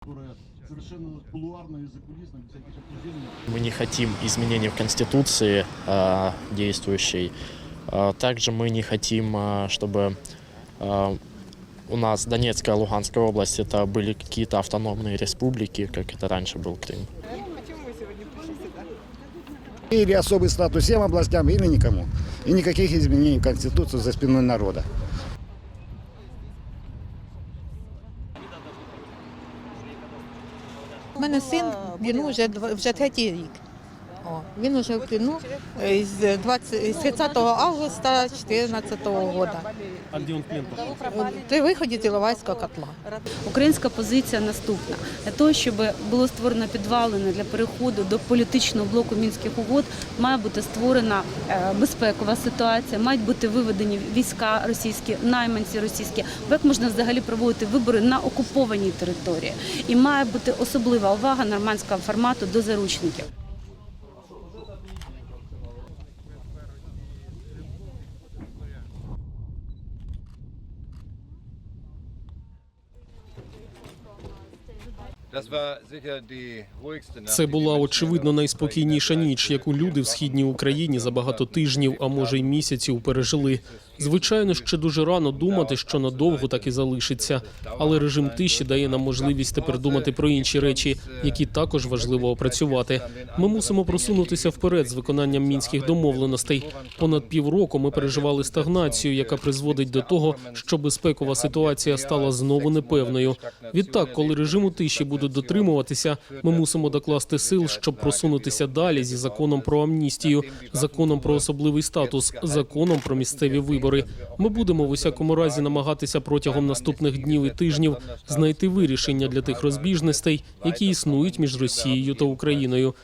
которая совершенно кулуарно и закулисно, без всяких обсуждений. Мы не хотим изменений в Конституции э, действующей. Э, Также мы не хотим, э, чтобы э, у нас Донецкая и Луганская область это были какие-то автономные республики, как это раньше был Крым. Почему вы сегодня пришли сюда? Или особый статус всем областям, или никому. И никаких изменений в Конституцию за спиной народа. Мене син, він вже, вже третій рік. О, він вже в плену з 20, з 30 августа 2014 року. А где он в плен? При виході з Іловайського котла. Українська позиція наступна для того, щоб було створено підвалини для переходу до політичного блоку мінських угод, має бути створена е, безпекова ситуація, мають бути виведені війська російські, найманці російські. Бо як можна взагалі проводити вибори на окупованій території? І має бути особлива увага нормандського формату до заручників. Це була очевидно найспокійніша ніч, яку люди в східній Україні за багато тижнів, а може й місяців пережили. Звичайно, ще дуже рано думати, що надовго так і залишиться. Але режим тиші дає нам можливість тепер думати про інші речі, які також важливо опрацювати. Ми мусимо просунутися вперед з виконанням мінських домовленостей. Понад півроку ми переживали стагнацію, яка призводить до того, що безпекова ситуація стала знову непевною. Відтак, коли режиму тиші будуть дотримуватися, ми мусимо докласти сил, щоб просунутися далі зі законом про амністію, законом про особливий статус, законом про місцеві вибори. Ми будемо в усякому разі намагатися протягом наступних днів і тижнів знайти вирішення для тих розбіжностей, які існують між Росією та Україною.